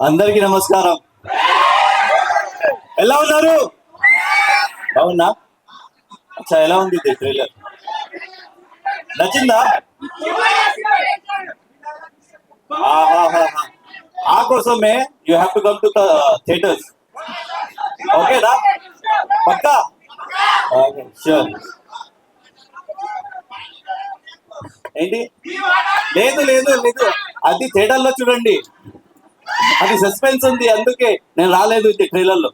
అందరికీ నమస్కారం. ఎలా ఉన్నారు? అవునా అచ్చా ఎలా ఉంది ట్రైలర్ నచ్చిందా? ఆ కోసమే you have to come to theatres ఓకేనా? పక్కా? షూర్ ఏంటి? లేదు లేదు లేదు. అది థియేటర్లో చూడండి. అది సస్పెన్స్ ఉంది అందుకే నేను రాలేదు ఇది ట్రైలర్లో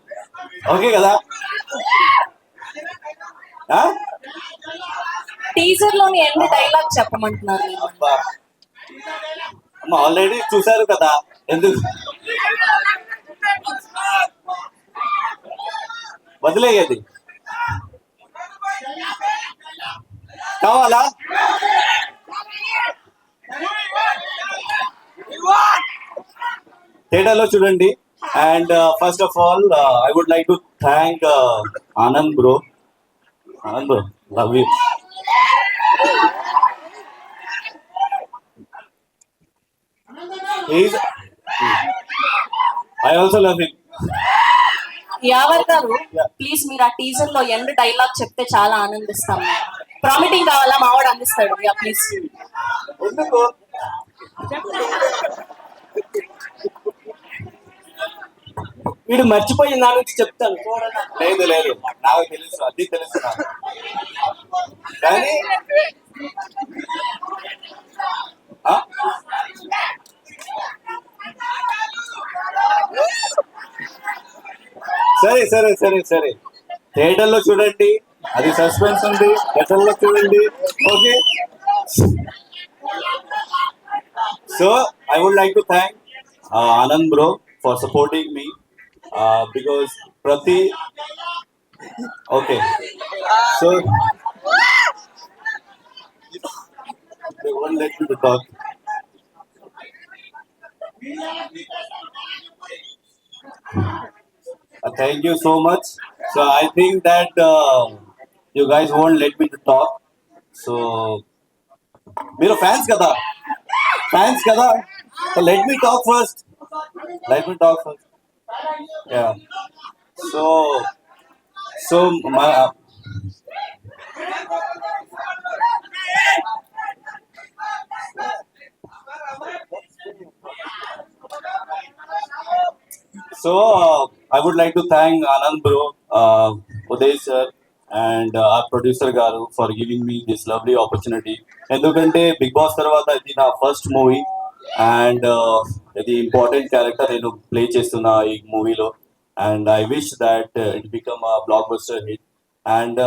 ఓకే కదా? టీజర్లోని ఎన్ని డైలాగ్ చెప్పమంటున్నారు. అమ్మ ఆల్రెడీ చూశారు కదా? ఎందుకు? వదిలేయది కావాలా? థియేటర్లో చూడండి. And first of all I would like to thank Anand bro Anand bro love you I also love him. Yawar garu please మీరు ఆ టీజర్లో ఎండ్ డైలాగ్ చెప్తే చాలా ఆనందిస్తాం. ప్రామిటింగ్ కావాలా? మావాడు అందిస్తాడు. యా ప్లీజ్ వీడు మర్చిపోయి నా నుంచి చెప్తాను. లేదు లేదు. నాకు తెలుసు. అది తెలుసు కానీ సరే సరే సరే సరే. థియేటర్లో చూడండి. అది సస్పెన్స్ ఉంది. థియేటర్లో చూడండి. Okay? So I would like to thank Anand bro for supporting me Uh, because Prati. Okay. So. They won't let you to talk. Uh, thank you so much. So I think that uh, you guys won't let me to talk. So, मेरो fans kada, fans kada. So let me talk first. Let me talk first. Yeah so so మా So uh, I would like to thank Anand bro, uh, Uday sir, and uh, our producer Garu for giving me this lovely opportunity. ఎందుకంటే big boss తర్వాత ఇది నా first movie and ఇది important character నేను play చేస్తున్నా ఈ మూవీలో and I wish that it become a blockbuster hit and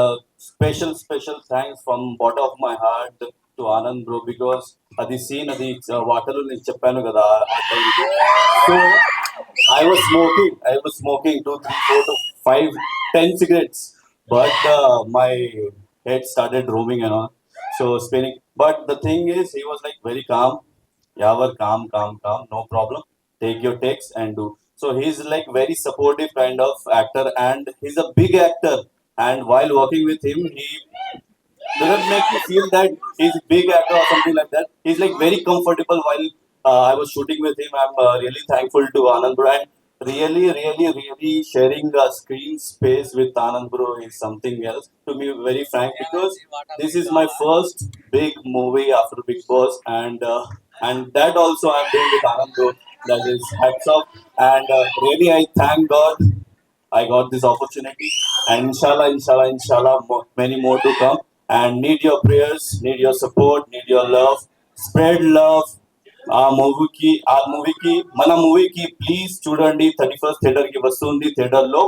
special special thanks from bottom of my heart to Anand bro because అది సీన్ అది వాటర్ నేను చెప్పాను కదా so I was smoking. I was smoking two, three, four to five, ten cigarettes. But uh, my head started roaming and all. So spinning. But the thing is, he was like very calm. Yavar, calm, calm, calm. No problem. Take your takes and do. So he's like very supportive kind of actor, and he's a big actor. And while working with him, he doesn't make me feel that he's a big actor or something like that. He's like very comfortable while uh, I was shooting with him. I'm uh, really thankful to Anand Bro and really, really, really sharing a screen space with Anand Bro is something else. To be very frank, because this is my first big movie after Big Boss, and uh, and that also I'm doing with Anandu. That is hats off, and uh, really I thank God I got this opportunity, and inshallah, inshallah, inshallah, many more to come. And need your prayers, need your support, need your love. Spread love. ఆ మూవీకి ఆ మూవీకి మన మూవీకి please చూడండి thirty first థియేటర్కి వస్తుంది థియేటర్లో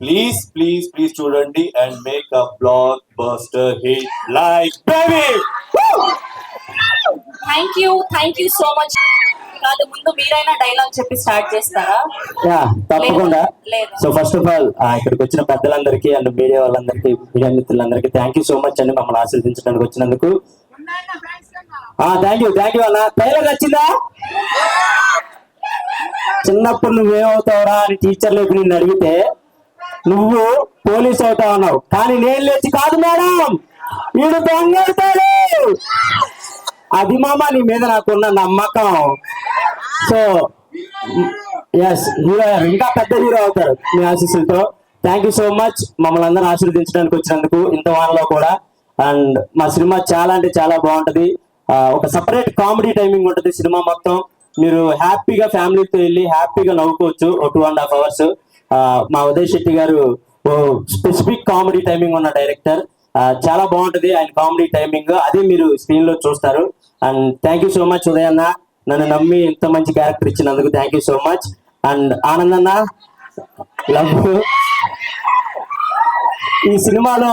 ప్లీజ్ ప్లీజ్ ప్లీజ్ చూడండి and make a blockbuster hit like baby thank you thank you so much కాదు ముందు మీరైనా డైలాగ్ చెప్పి స్టార్ట్ చేస్తారా? యా తప్పకుండా. సో ఫస్ట్ ఆఫ్ ఆల్ ఇక్కడికి వచ్చిన పెద్దలందరికీ అండ్ మీడియా వాళ్ళందరికీ మీడియా మిత్రులందరికీ థ్యాంక్ యూ సో మచ్ అండి మమ్మల్ని ఆశీర్వదించడానికి వచ్చినందుకు. థ్యాంక్ యూ థ్యాంక్ యూ అన్న. ట్రైలర్ నచ్చిందా? చిన్నప్పుడు నువ్వేమవుతావురా అని టీచర్లు నిన్ను అడిగితే నువ్వు పోలీస్ అవుతావు అన్నావు. కానీ నేను లేచి కాదు మేడం వీడు దొంగవుతాడు అది మామ నీ మీద నాకున్న నమ్మకం. సో ఎస్ హీరో ఇంకా పెద్ద హీరో అవుతారు మీ ఆశీస్సులతో. థ్యాంక్ యూ సో మచ్ మమ్మల్ని అందరూ ఆశీర్వదించడానికి వచ్చినందుకు ఇంత వానలో కూడా. అండ్ మా సినిమా చాలా అంటే చాలా బాగుంటది. ఒక సపరేట్ కామెడీ టైమింగ్ ఉంటుంది సినిమా మొత్తం. మీరు హ్యాపీగా ఫ్యామిలీతో వెళ్ళి హ్యాపీగా నవ్వుకోవచ్చు. టూ అండ్ హాఫ్ అవర్స్ మా ఉదయ్ శెట్టి గారు ఓ స్పెసిఫిక్ కామెడీ టైమింగ్ ఉన్న డైరెక్టర్ చాలా బాగుంటది. ఆయన కామెడీ టైమింగ్ అదే మీరు స్క్రీన్లో చూస్తారు. And thank you so much Uday అన్న నన్ను నమ్మి ఇంత మంచి క్యారెక్టర్ ఇచ్చినందుకు thank you so much and Anand అన్న లవ్ ఈ సినిమాలో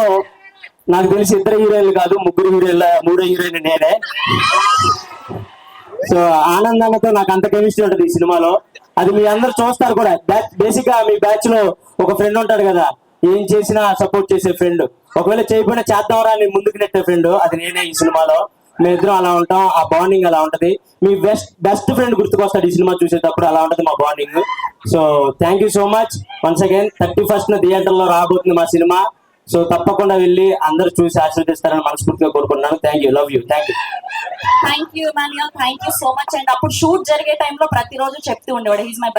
నాకు తెలిసి ఇద్దరు హీరోయిన్లు కాదు ముగ్గురు హీరోయిన్ల మూడో హీరోయిన్ నేనే. సో ఆనంద్ అన్నతో నాకు అంత కెమిస్ట్రీ ఉంటుంది ఈ సినిమాలో. అది మీ అందరు చూస్తారు కూడా. బేసిక్గా మీ బ్యాచ్లో ఒక ఫ్రెండ్ ఉంటాడు కదా. ఏం చేసినా సపోర్ట్ చేసే ఫ్రెండ్ ఒకవేళ చేయకపోయినా చేద్దాంరా అని ముందుకు నెట్టే ఫ్రెండ్ అది నేనే ఈ సినిమాలో. మేమిద్దరం అలా ఉంటాం ఆ బాండింగ్ అలా ఉంటది. మీ బెస్ట్ బెస్ట్ ఫ్రెండ్ గుర్తుకొస్తాడు ఈ సినిమా చూసేటప్పుడు అలా ఉంటది మా bonding so thank you so much once again thirty first థియేటర్లో రాబోతుంది మా సినిమా. సో తప్పకుండా వెళ్ళి అందరూ చూసి ఆశీర్వదిస్తారని మనస్ఫూర్తిగా కోరుకుంటున్నాను. Thank you love you thank you thank you thank you so much and అప్పుడు షూట్ జరిగే టైంలో ప్రతిరోజు చెప్తూ ఉండేవాడు. He's my